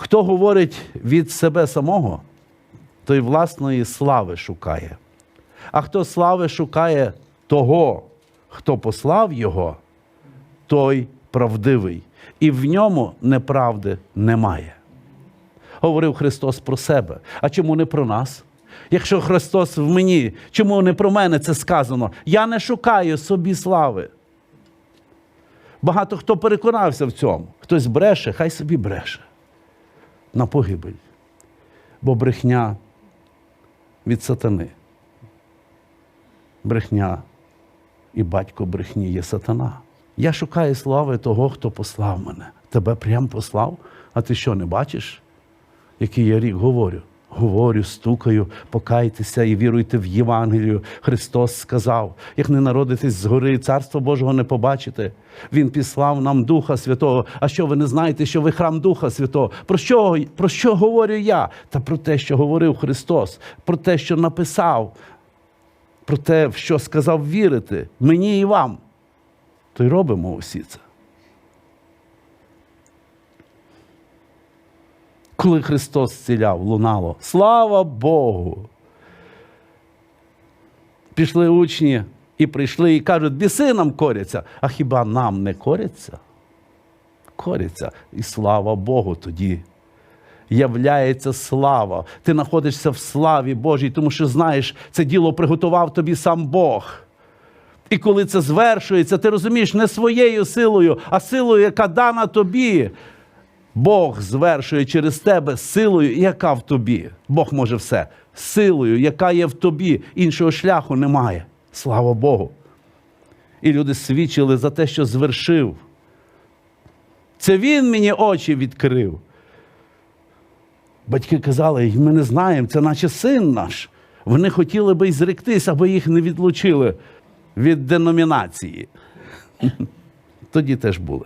Хто говорить від себе самого, той власної слави шукає. А хто слави шукає того, хто послав його, той правдивий, і в ньому неправди немає. Говорив Христос про себе. А чому не про нас? Якщо Христос в мені, чому не про мене це сказано? Я не шукаю собі слави. Багато хто переконався в цьому. Хтось бреше, хай собі бреше. На погибель. Бо брехня від сатани. Брехня і батько брехні є сатана. Я шукаю слави того, хто послав мене. Тебе прям послав, а ти що не бачиш? Який я рік говорю? Говорю, стукаю, покайтеся і віруйте в Євангелію. Христос сказав: як не народитесь згори, царство Божого не побачите. Він післав нам Духа Святого. А що ви не знаєте, що ви храм Духа Святого? Про що, про що говорю я? Та про те, що говорив Христос, про те, що написав, про те, в що сказав вірити мені і вам. То й робимо усі це. Коли Христос зціляв, лунало. Слава Богу! Пішли учні і прийшли і кажуть, біси нам коряться, а хіба нам не коряться? Коряться. І слава Богу тоді. Являється слава. Ти знаходишся в славі Божій, тому що знаєш, це діло приготував тобі сам Бог. І коли це звершується, ти розумієш не своєю силою, а силою, яка дана тобі. Бог звершує через тебе силою, яка в тобі. Бог може все. Силою, яка є в тобі. Іншого шляху немає. Слава Богу. І люди свідчили за те, що звершив. Це він мені очі відкрив. Батьки казали, ми не знаємо, це наче син наш. Вони хотіли би й зректись, аби їх не відлучили від деномінації. Тоді теж були.